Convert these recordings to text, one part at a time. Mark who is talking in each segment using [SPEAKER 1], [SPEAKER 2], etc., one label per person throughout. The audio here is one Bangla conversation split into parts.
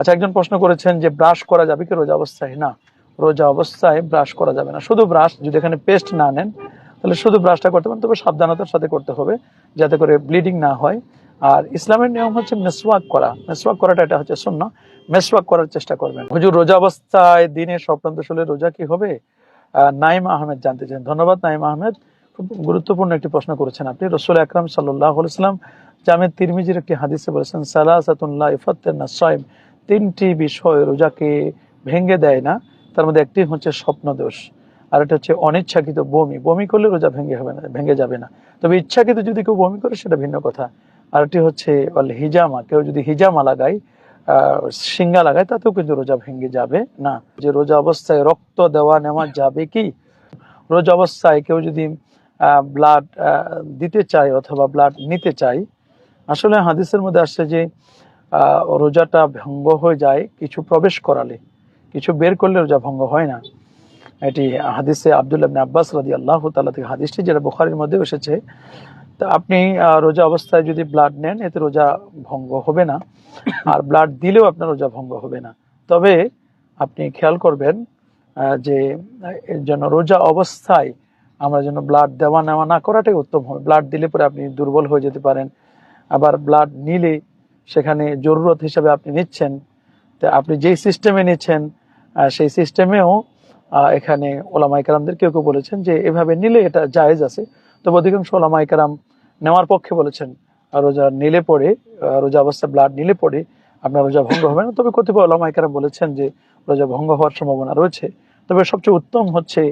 [SPEAKER 1] আচ্ছা একজন প্রশ্ন করেছেন যে ব্রাশ করা যাবে কি রোজা অবস্থায়? না, রোজা অবস্থায় ব্রাশ করা যাবে না। শুধু ব্রাশ, যদি এখানে পেস্ট না নেন, তাহলে শুধু ব্রাশটা করতে পারেন, তবে সাবধানতার সাথে করতে হবে যাতে করে ব্লিডিং না হয়। আর ইসলামের নিয়ম হচ্ছে মেসওয়াক করা। মেসওয়াক করাটা এটা হচ্ছে শূন্য মেসওয়াক করার চেষ্টা করবেন। হুজুর, রোজা অবস্থায় দিনে স্বপ্নান্ত শুলে রোজা কি হবে? নাইম আহমেদ জানতে চান ধন্যবাদ, নাইম আহমেদ। খুব গুরুত্বপূর্ণ একটি প্রশ্ন করেছেন আপনি। রসুল আকরাম সাল্লাহ ইসলাম জামেদ তিরমিজির একটি হাদিসে বলেছেন সালাসাতুল্লাহ ইফাত্তের না সাইম তিনটি বিষয় রোজাকে ভেঙে দেয় না। তার মধ্যে একটি হচ্ছে স্বপ্ন দোষ আর এটা হচ্ছে অনিচ্ছাকৃত বমি। বমি করলে রোজা ভেঙে হবে না, ভেঙে যাবে না। তবে ইচ্ছাকৃত যদি কেউ বমি করে, সেটা ভিন্ন কথা। আর একটি হচ্ছে হিজামা, কেউ যদি হিজামা লাগায় সিঙ্গা লাগায়, তাতেও কিন্তু রোজা ভেঙে যাবে না। যে রোজা অবস্থায় রক্ত দেওয়া নেওয়া যাবে কি? রোজা অবস্থায় কেউ যদি ব্লাড দিতে চায় অথবা ব্লাড নিতে চায়, আসলে হাদিসের মধ্যে আসছে যে রোজাটা ভঙ্গ হয়ে যায় কিছু প্রবেশ করালে। কিছু বের করলে রোজা ভঙ্গ হয় না। এটি হাদিসে আব্দুল্লাহ আব্বাস রাদি আল্লাহ তালা থেকে হাদিসটি, যেটা বুখারির মধ্যে এসেছে। তো আপনি রোজা অবস্থায় যদি ব্লাড নেন, এতে রোজা ভঙ্গ হবে না। আর ব্লাড দিলেও আপনার রোজা ভঙ্গ হবে না। তবে আপনি খেয়াল করবেন যে জন্য রোজা অবস্থায় আমরা যেন ব্লাড দেওয়া নেওয়া না করাটাই উত্তম হবে। ব্লাড দিলে পরে আপনি দুর্বল হয়ে যেতে পারেন। আবার ব্লাড নিলে সেখানে জরুরত হিসাবে আপনি নিচ্ছেন। তো আপনি যেই সিস্টেমে নিচ্ছেন সেই সিস্টেমেও এখানে ওলামাই কালামদের কেউ কেউ বলেছেন যে এভাবে নিলে এটা জায়েজ আছে। তবে অধিকাংশ ওলামাই কালাম নেওয়ার পক্ষে বলেছেন, রোজা নিলে পরে রোজা অবস্থায় ব্লাড নিলে পরে আপনার রোজা ভঙ্গ হবে না। তবে কতিপয় ওলামাই কালাম বলেছেন যে রোজা ভঙ্গ হওয়ার সম্ভাবনা রয়েছে। তবে সবচেয়ে উত্তম হচ্ছে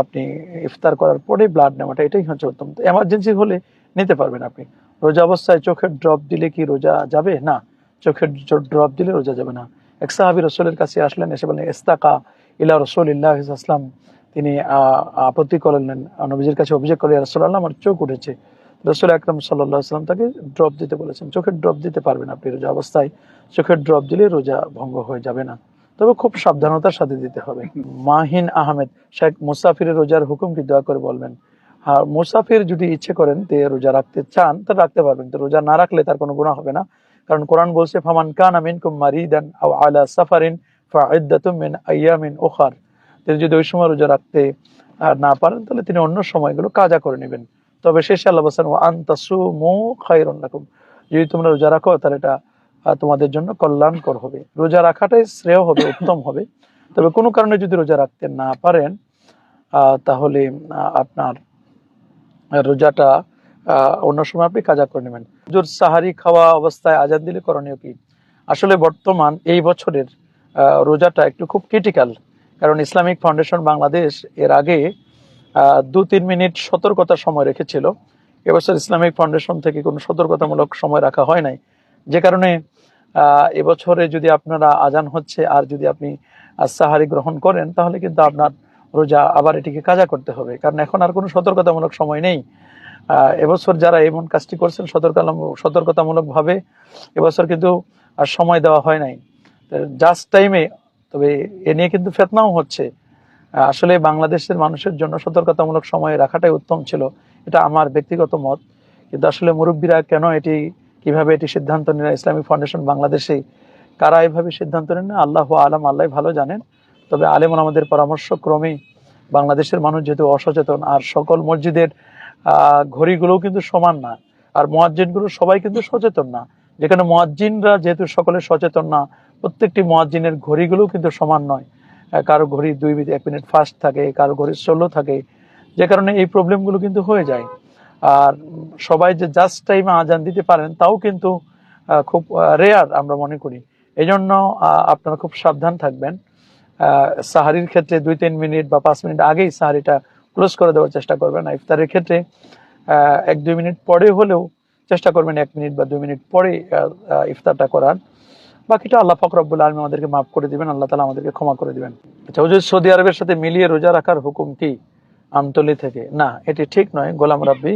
[SPEAKER 1] আপনি ইফতার করার পরে ব্লাড নেওয়াটা, এটাই হচ্ছে উত্তম। এমার্জেন্সি হলে নিতে পারবেন আপনি। রোজা অবস্থায় চোখের ড্রপ দিলে কি রোজা যাবে? না। চোখের ড্রপ দিলে রোজা যাবে না। এক সাহাবি রসুলের কাছে আসলেন, এসে বলেন ইস্তাকা ইলা রসুল ইল্লাহ আসলাম তিনি আপত্তি করলেন, নবীজির কাছে অভিযোগ করে রসুল্লাহ আমার চোখ উঠেছে। রসুল আকরম সাল্লাহ আসলাম তাকে ড্রপ দিতে বলেছেন। চোখের ড্রপ দিতে পারবেন আপনি রোজা অবস্থায়। চোখের ড্রপ দিলে রোজা ভঙ্গ হয়ে যাবে না। তবে খুব সাবধানতার সাথে দিতে হবে। মাহিন আহমেদ, শেখ মুসাফিরের রোজার হুকুম কি দয়া করে বলবেন? আর মুসাফির যদি ইচ্ছে করেন তে রোজা রাখতে চান, তা রাখতে পারবেন। তো রোজা না রাখলে তার কোনো গুণা হবে না। কারণ কোরআন বলছে, ফামান কান আমিন কুম মারিদান আও আলা সাফারিন মিন আইয়ামিন উখার। তিনি যদি ওই সময় রোজা রাখতে না পারেন, তাহলে তিনি অন্য সময়গুলো কাজা করে নেবেন। তবে শেষে আল্লাহ বলছেন ও আন্তাসুমু খায়রুন লাকুম। যদি তোমরা রোজা রাখো, তাহলে এটা তোমাদের জন্য কল্যাণকর হবে। রোজা রাখাটাই শ্রেয় হবে, উত্তম হবে। তবে কোনো কারণে যদি রোজা রাখতে না পারেন তাহলে আপনার রোজাটা অন্য সময় আপনি কাজা করে নেবেন। হুজুর, সাহারি খাওয়া অবস্থায় আজান দিলে করণীয় কি? আসলে বর্তমান এই বছরের রোজাটা একটু খুব ক্রিটিক্যাল কারণ ইসলামিক ফাউন্ডেশন বাংলাদেশ এর আগে দু তিন মিনিট সতর্কতার সময় রেখেছিল। এবছর ইসলামিক ফাউন্ডেশন থেকে কোনো সতর্কতামূলক সময় রাখা হয় নাই। যে কারণে এবছরে যদি আপনারা আজান হচ্ছে আর যদি আপনি সাহারি গ্রহণ করেন, তাহলে কিন্তু আপনার রোজা আবার এটিকে কাজা করতে হবে। কারণ এখন আর কোনো সতর্কতামূলক সময় নেই। এবছর যারা এমন কাজটি করছেন সতর্কামূলক সতর্কতামূলক ভাবে এবছর কিন্তু আর সময় দেওয়া হয় নাই। জাস্ট টাইমে তবে এ নিয়ে কিন্তু ফেতনাও হচ্ছে। আসলে বাংলাদেশের মানুষের জন্য সতর্কতামূলক সময় রাখাটাই উত্তম ছিল। এটা আমার ব্যক্তিগত মত। কিন্তু আসলে মুরব্বীরা কেন এটি, কীভাবে এটি সিদ্ধান্ত নেন ইসলামিক ফাউন্ডেশন বাংলাদেশে কারা এভাবে সিদ্ধান্ত নেন আল্লাহ আলম আল্লাহ ভালো জানেন। তবে আলেমন আমাদের পরামর্শ ক্রমেই বাংলাদেশের মানুষ যেহেতু অসচেতন আর সকল মসজিদের ঘড়িগুলোও কিন্তু সমান না আর মোয়াজ্জিনগুলো সবাই কিন্তু সচেতন না। যেখানে মোয়াজ্জিনরা যেহেতু সকলে সচেতন না প্রত্যেকটি মোয়াজ্জিনের ঘড়িগুলোও কিন্তু সমান নয়। কারও ঘড়ি দুই মিনিট এক মিনিট ফাস্ট থাকে কারও ঘড়ি ষোলো থাকে যে কারণে এই প্রবলেমগুলো কিন্তু হয়ে যায়। আর সবাই যে জাস্ট টাইমে আজান দিতে পারেন তাও কিন্তু খুব রেয়ার আমরা মনে করি। এই জন্য আহ, আপনারা খুব সাবধান থাকবেন। সাহারির ক্ষেত্রে দুই, তিন মিনিট বা পাঁচ মিনিট আগেই সাহারিটা ক্লোজ করে দেওয়ার চেষ্টা করবেন। আর ইফতারের ক্ষেত্রে এক, দুই মিনিট পরে হলেও চেষ্টা করবেন এক মিনিট বা দুই মিনিট পরে ইফতারটা করার। বাকিটা আল্লাহ ফকরাবুল আলম আমাদেরকে মাফ করে দিবেন, আল্লাহ তালা আমাদেরকে ক্ষমা করে দিবেন। আচ্ছা হুজুর, সৌদি আরবের সাথে মিলিয়ে রোজা রাখার হুকুম কি? আমতলি থেকে। না, এটি ঠিক নয়, গোলাম রাব্বি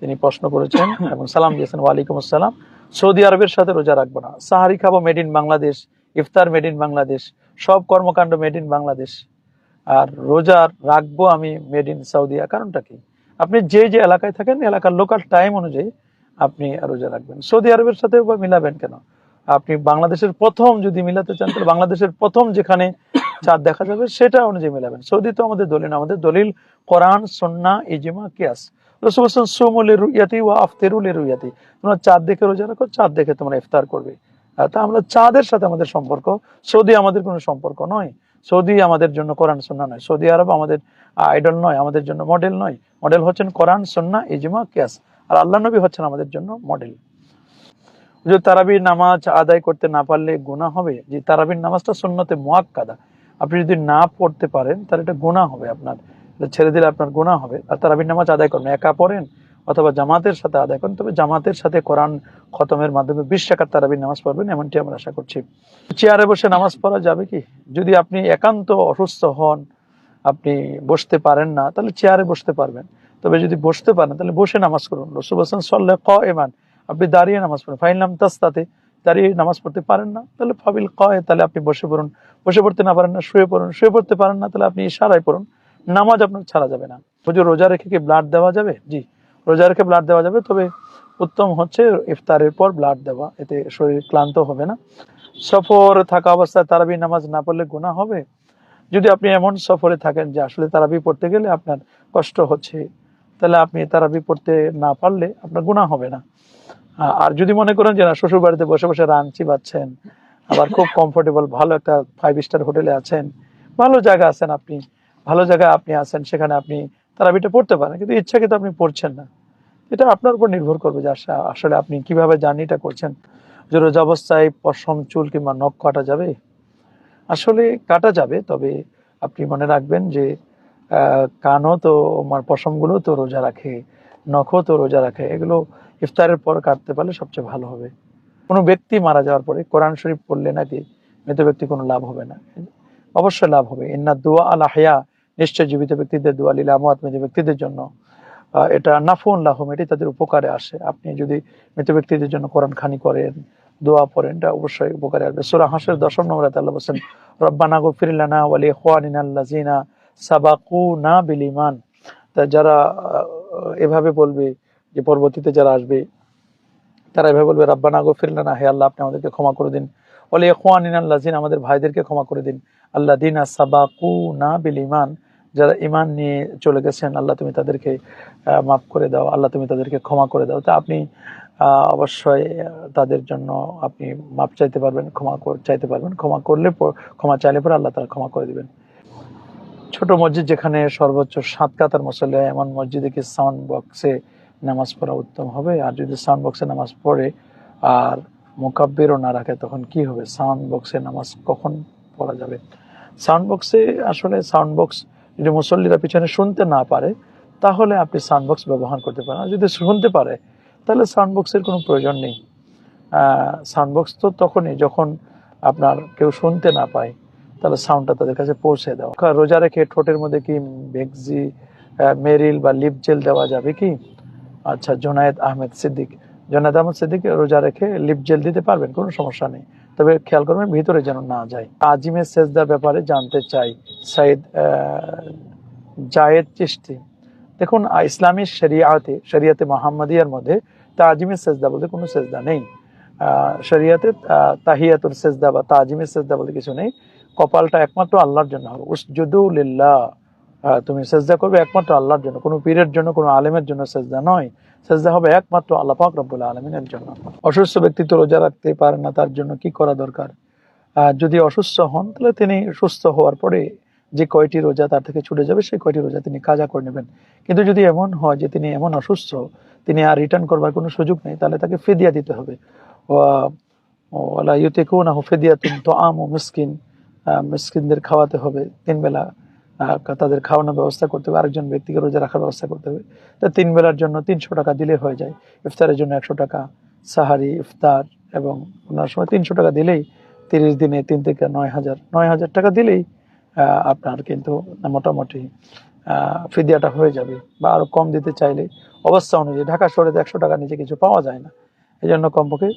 [SPEAKER 1] তিনি প্রশ্ন করেছেন এবং সালাম দিয়েছেন, ওয়ালাইকুম আসসালাম। সৌদি আরবের সাথে রোজা রাখব না। সাহারি খাব মেড ইন বাংলাদেশ, ইফতার মেড ইন বাংলাদেশ। সব কর্মকাণ্ড মেড ইন বাংলাদেশ। আর রোজা রাখব আমি মেড ইন সৌদিয়া কারণটা কি? আপনি যে যে এলাকায় থাকেন, এলাকার লোকাল টাইম অনুযায়ী আপনি রোজা রাখবেন। সৌদি আরবের সাথে মিলাবেন কেন? আপনি বাংলাদেশের প্রথম যদি মিলাতে চান, তাহলে বাংলাদেশের প্রথম যেখানে চাঁদ দেখা যাবে, সেটা অনুযায়ী মিলাবেন। সৌদি তো আমাদের দলিল আমাদের দলিল কোরআন সন্না ইজিমা, কিয়াস। বলছেন সুমুলের রুইয়াতি ও আফতেরুলের রুইয়াতি তোমরা চাঁদ দেখে রোজা রাখো, চাঁদ দেখে তোমরা ইফতার করবে। তা আমরা চাঁদের সাথে আমাদের সম্পর্ক। সৌদি আমাদের কোনো সম্পর্ক নয়। সৌদি আমাদের জন্য কোরআন, সন্না নয়। সৌদি আরব আমাদের আইডল নয়, আমাদের জন্য মডেল নয়। মডেল হচ্ছেন কোরআন, সন্না, ইজমা, কিয়াস। আর আল্লাহ নবী হচ্ছেন আমাদের জন্য মডেল যে তারাবির নামাজ আদায় করতে না পারলে গুনাহ হবে? যে তারাবির নামাজটা সুন্নতে মুয়াক্কাদা আপনি যদি না পড়তে পারেন, তাহলে এটা গুনাহ হবে আপনার। ছেড়ে দিলে আপনার গুনাহ হবে। আর তারাবির নামাজ আদায় করবেন একা পড়েন অথবা জামাতের সাথে আদায় করেন। তবে জামাতের সাথে কোরআন খতমের মাধ্যমে বিশ টাকার তারাবির নামাজ পড়বেন, এমনটি আমরা আশা করছি। চেয়ারে বসে নামাজ পড়া যাবে কি? যদি আপনি একান্ত অসুস্থ হন, আপনি বসতে পারেন না, তাহলে চেয়ারে বসতে পারবেন। তবে যদি বসতে পারেন, তাহলে বসে নামাজ করুন। রসুল হাসান সল্লে ক এমান আপনি দাঁড়িয়ে নামাজ পড়ুন। ফাইনলাম তাস্তাতে, দাঁড়িয়ে নামাজ পড়তে পারেন না, তাহলে ফাবিল কয়, তাহলে আপনি বসে পড়ুন। বসে পড়তে না পারেন না, শুয়ে পড়ুন। শুয়ে পড়তে পারেন না, তাহলে আপনি ইশারায় পড়ুন। নামাজ আপনার ছাড়া যাবে না। রোজা রেখে কি ব্লাড দেওয়া যাবে? জি। রোজা রেখে ব্লাড দেওয়া যাবে, তবে উত্তম হচ্ছে ইফতারের পর ব্লাড দেওয়া, এতে শরীর ক্লান্ত হবে না। সফর থাকা অবস্থায় তারাবি নামাজ না পড়লে গুণা হবে। যদি আপনি এমন সফরে থাকেন যে আসলে তারাবি পড়তে গেলে আপনার কষ্ট হচ্ছে, তাহলে আপনি তারাবি পড়তে না পারলে আপনার গুণা হবে না। আর যদি মনে করেন যে না শ্বশুর বাড়িতে বসে বসে রাঞ্চি পাচ্ছেন আবার খুব কমফোর্টেবল ভালো একটা ফাইভ স্টার হোটেলে আছেন, ভালো জায়গা আছেন আপনি, ভালো জায়গায় আপনি আছেন, সেখানে আপনি তারাবিটা পড়তে পারেন কিন্তু ইচ্ছাকৃত আপনি পড়ছেন না। এটা আপনার উপর নির্ভর করবে যে আসা- আসলে আপনি কীভাবে জার্নিটা করছেন। যে রোজা অবস্থায় পশম চুল কিংবা নখ কাটা যাবে? আসলে কাটা যাবে, তবে আপনি মনে রাখবেন যে কানও তো, আমার পশমগুলো তো রোজা রাখে, নখও তো রোজা রাখে, এগুলো ইফতারের পর কাটতে পারলে সবচেয়ে ভালো হবে। কোনো ব্যক্তি মারা যাওয়ার পরে কোরআন শরীফ পড়লে নাকি মৃত ব্যক্তি কোনো লাভ হবে না। অবশ্যই লাভ হবে। ইন্না দোয়া আল নিশ্চয় জীবিত ব্যক্তিদের দোয়া লিলা মৃত ব্যক্তিদের জন্য এটা নাফুন লাহম, এটি তাদের উপকারে আসে। আপনি যদি মৃত ব্যক্তিদের জন্য কোরআন খানি করেন, দোয়া পড়েন, এটা অবশ্যই উপকারে আসবে। সুরা হাসের দশম নম্বর আল্লাহ বলছেন, রব্বানা গফির ওয়ালি ইখওয়ানিনা আল্লাযিনা সাবাকুনা বিল ঈমান তা যারা এভাবে বলবে যে পরবর্তীতে যারা আসবে, তারা এভাবে বলবে, রাব্বানা গফির লানা, হে আল্লাহ, আপনি আমাদেরকে ক্ষমা করে দিন। ওয়ালি ইখওয়ানিনা আল্লাযিনা, আমাদের ভাইদেরকে ক্ষমা করে দিন। আল্লাযিনা সাবাকুনা বিল ঈমান যারা ইমান নিয়ে চলে গেছেন, আল্লাহ তুমি তাদেরকে মাফ করে দাও, আল্লাহ তুমি তাদেরকে ক্ষমা করে দাও। তা আপনি অবশ্যই তাদের জন্য আপনি মাপ চাইতে পারবেন, ক্ষমা চাইতে পারবেন। ক্ষমা করলে ক্ষমা চাইলে পরে আল্লাহ তারা ক্ষমা করে দিবেন। ছোট মসজিদ যেখানে সর্বোচ্চ সাত কাতার মসল্লা এমন মসজিদে কি সাউন্ড বক্সে নামাজ পড়া উত্তম হবে? আর যদি সাউন্ড বক্সে নামাজ পড়ে আর মোকাব্বিরও না রাখে, তখন কি হবে? সাউন্ড বক্সে নামাজ কখন পড়া যাবে? সাউন্ড বক্সে আসলে সাউন্ড বক্স যদি মুসল্লিরা পিছনে শুনতে না পারে তাহলে আপনি সাউন্ডবক্স ব্যবহার করতে পারেন। যদি শুনতে পারে তাহলে সাউন্ড বক্সের কোনো প্রয়োজন নেই। সাউন্ডবক্স তো তখনই যখন আপনার কেউ শুনতে না পায় তাহলে সাউন্ডটা তাদের কাছে পৌঁছে দেওয়া। রোজা রেখে ঠোঁটের মধ্যে কি আহ, মেরিল বা লিপ জেল দেওয়া যাবে কি? আচ্ছা জোনায়েদ আহমেদ সিদ্দিক। জোনায়েদ আহমেদ সিদ্দিক রোজা রেখে লিপ জেল দিতে পারবেন কোনো সমস্যা নেই। তবে খেয়াল করবেন ভিতরে যেন না যায়। আজিমের সেজদার ব্যাপারে জানতে চাই। সাইদ জায়েদ চিস্তি দেখুন ইসলামী শরিয়াতে শরিয়াতে মোহাম্মদিয়ার মধ্যে তাজিমের সেজদা বলতে কোনো সেজদা নেই। শরিয়াতে আহ, তাহিয়াতুর সেজদা বা তাজিমের সেজদা বলতে কিছু নেই। কপালটা একমাত্র আল্লাহর জন্য হবে। উসজুদুলিল্লাহ আহ, তুমি সেজদা করবে একমাত্র আল্লাহর জন্য। কোনো পীরের জন্য কোনো আলেমের জন্য সেজদা নয়। সেজদা হবে একমাত্র আল্লাহ পাক রব্বুল আলমিনের জন্য। অসুস্থ ব্যক্তি তো রোজা রাখতে পারে না তার জন্য কি করা দরকার? যদি অসুস্থ হন তাহলে তিনি সুস্থ হওয়ার পরে যে কয়টি রোজা তার থেকে ছুটে যাবে সেই কয়টি রোজা তিনি কাজা করে নেবেন। কিন্তু যদি এমন হয় যে তিনি এমন অসুস্থ তিনি আর রিটার্ন করবার কোনো সুযোগ নেই তাহলে তাকে ফেদিয়া দিতে হবে। ওয়া- ওয়ালা ইউতিকুনাহু ফিদিয়াতুন তুআমু মিসকিন। আহ, মিসকিনদের খাওয়াতে হবে তিন বেলা তাদের খাওয়ানোর ব্যবস্থা করতে হবে, আরেকজন ব্যক্তিকে রোজা রাখার ব্যবস্থা করতে হবে। তা তিন বেলার জন্য তিনশো টাকা দিলে হয়ে যায়। ইফতারের জন্য একশো টাকা, সাহারি, ইফতার এবং ওনার সময় তিনশো টাকা দিলেই তিরিশ দিনে তিন থেকে নয় হাজার নয় হাজার টাকা দিলেই আপনার কিন্তু মোটামুটি ফিদিয়াটা হয়ে যাবে বা আরও কম দিতে চাইলে অবস্থা অনুযায়ী ঢাকা শহরে একশো টাকা নিচে কিছু পাওয়া যায় না। এই জন্য কমপক্ষে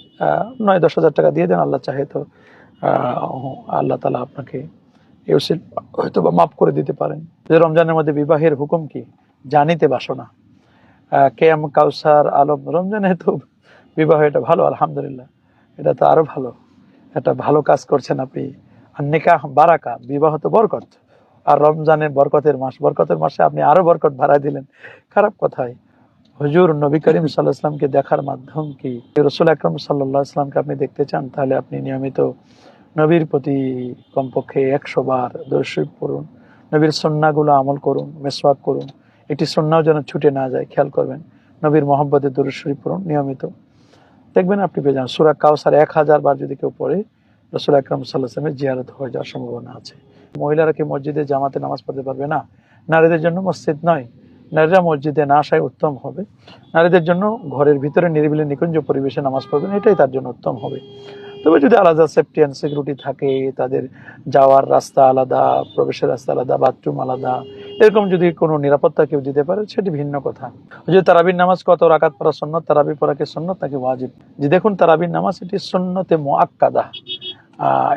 [SPEAKER 1] নয় দশ হাজার টাকা দিয়ে দেন, আল্লাহ চাহে তো আল্লাহ তালা আপনাকে ইউসিল হয়তো বা মাফ করে দিতে পারেন। যে রমজানের মধ্যে বিবাহের হুকুম কি? জানিতে বাসনা আহ, কে এম কাউসার আলম রমজানে তো বিবাহ এটা ভালো আলহামদুলিল্লাহ। এটা তো আরও ভালো। একটা ভালো কাজ করছেন আপনি। আর নিকাহ বারাকা বিবাহ তো বরকত। আর রমজানের বরকতের মাস বরকতের মাসে আপনি আরও বরকত বাড়ায় দিলেন। খারাপ কথাই। হুজুর নবী করিম সাল্লাহ দেখার মাধ্যম কি? রসুল আকরম সাল্লাহ ইসলামকে আপনি দেখতে চান? তাহলে আপনি নিয়মিত নবীর প্রতি কমপক্ষে একশো বার দর্শক পড়ুন, নবীর সন্নাগুলো আমল করুন, মেসওয়াক করুন। একটি সন্নাও যেন ছুটে না যায়, খেয়াল করবেন। নবীর মোহাম্মদের দরুদ পড়ুন, নিয়মিত। দেখবেন আপনি পেয়ে যান, সুরা কাউসার এক হাজার বার যদি কেউ পড়ে, রসুল আকরম সাল্লাহ ইসলামের জিয়ারত হয়ে যাওয়ার সম্ভাবনা আছে। মহিলারা কি মসজিদে জামাতে নামাজ পড়তে পারবে না? নারীদের জন্য মসজিদ নয়। নারীরা মসজিদে না আসায় উত্তম হবে। নারীদের জন্য ঘরের ভিতরে নিরিবিলি নিকুঞ্জ পরিবেশে নামাজ পড়বেন, এটাই তার জন্য উত্তম হবে। তবে যদি আলাদা সেফটি অ্যান্ড সিকিউরিটি থাকে, তাদের যাওয়ার রাস্তা আলাদা, প্রবেশের রাস্তা আলাদা বাথরুম আলাদা, এরকম যদি কোনো নিরাপত্তা কেউ দিতে পারে, সেটি ভিন্ন কথা। যদি তারাবির নামাজ কত রাকাত পড়া সন্ন্যত তারাবি পড়াকে সন্ন্যত নাকি ওয়াজিব? যে দেখুন, তারাবির নামাজ এটি সন্ন্যতে মোয়াক্কাদা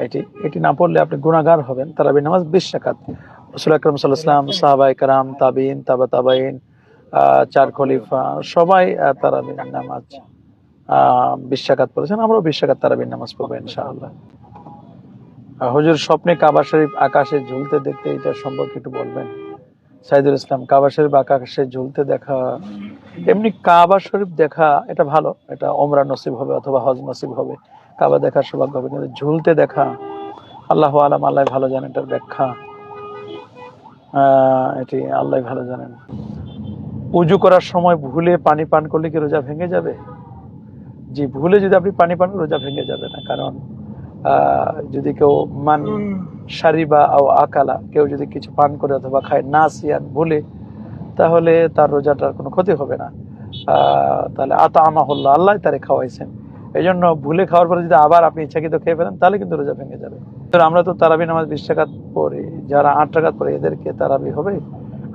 [SPEAKER 1] এটি এটি না পড়লে আপনি গুণাগার হবেন। তারাবির নামাজ বিশ রাকাত। রসুল আকরম সাল্লাহাম সাহাবাই কারাম তাবিন তাবা তাবাইন চার খলিফা, সবাই তারাবির নামাজ আহ, বিশ পড়েছেন আমরাও বিশ রাকাত তারাবির নামাজ পড়ব ইনশাআল্লাহ। হুজুর স্বপ্নে কাবা শরীফ আকাশে ঝুলতে দেখতে এটা সম্পর্কে একটু বলবেন? সাইদুল ইসলাম কাবা শরীফ আকাশে ঝুলতে দেখা এমনি কাবা শরীফ দেখা এটা ভালো এটা ওমরা নসিব হবে অথবা হজ নসিব হবে কাবা দেখার সৌভাগ্য হবে কিন্তু ঝুলতে দেখা আল্লাহ আলাম আল্লাহ ভালো জানেন এটার ব্যাখ্যা। এটি আল্লাহ ভালো জানেন। উজু করার সময় ভুলে পানি পান করলে কি রোজা ভেঙে যাবে? জি ভুলে যদি আপনি পানি পান রোজা ভেঙে যাবে না। কারণ যদি কেউ মান সারিবা ও আকালা কেউ যদি কিছু পান করে অথবা খায় না সিয়ান ভুলে তাহলে তার রোজাটার কোনো ক্ষতি হবে না। তাহলে আতা আমাহুল্লাহ আল্লাহ তারে খাওয়াইছেন। এই জন্য ভুলে খাওয়ার পরে যদি আবার আপনি ইচ্ছাকৃত খেয়ে ফেলেন তাহলে কিন্তু রোজা ভেঙে যাবে। আমরা তো তারাবি নামাজ বিশ টাকাত পড়ি যারা আট টাকাত পড়ে এদেরকে তারাবি হবে?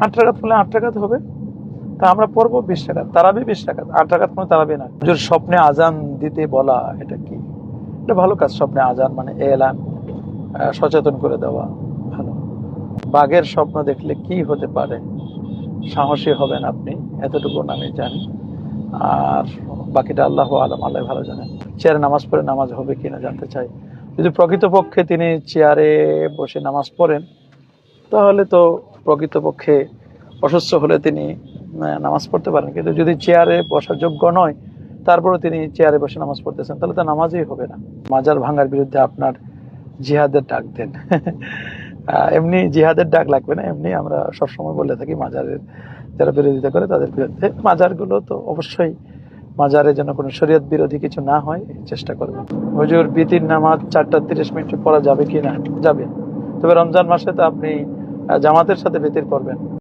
[SPEAKER 1] আট টাকাত পড়লে আট টাকাত হবে? তা আমরা পড়ব বিশ টাকা। তারাবি বিশ টাকা। আট টাকাত কোনো তারাবি না। হুজুর, স্বপ্নে আজান দিতে বলা, এটা কি? এটা ভালো কাজ, স্বপ্নে আজান মানে এলান সচেতন করে দেওয়া, ভালো। বাঘের স্বপ্ন দেখলে কি হতে পারে? সাহসী হবেন আপনি, এতটুকু আমি জানি। আর বাকিটা আল্লাহ আলম, আল্লাহ ভালো জানেন। চেয়ারে নামাজ পড়ে নামাজ হবে কিনা জানতে চাই। যদি প্রকৃতপক্ষে তিনি চেয়ারে বসে নামাজ পড়েন, তাহলে তো প্রকৃতপক্ষে অসুস্থ হলে তিনি নামাজ পড়তে পারেন। কিন্তু যদি চেয়ারে বসার যোগ্য নয় তারপরে তিনি চেয়ারে বসে নামাজ পড়তেছেন, তাহলে তো নামাজই হবে না। মাজার ভাঙার বিরুদ্ধে আপনার জিহাদের ডাক দেন। এমনি জিহাদের ডাক লাগবে না, এমনি আমরা সবসময় বলে থাকি মাজারের যারা বিরোধিতা করে তাদের বিরুদ্ধে। মাজারগুলো তো অবশ্যই মাজারে যেন কোনো শরীয়ত বিরোধী কিছু না হয়, চেষ্টা করবেন হুজুর, বিতির নামাজ চারটা তিরিশ মিনিট পড়া যাবে কি না? যাবে। তবে রমজান মাসে তো আপনি জামাতের সাথে বিতির পড়বেন।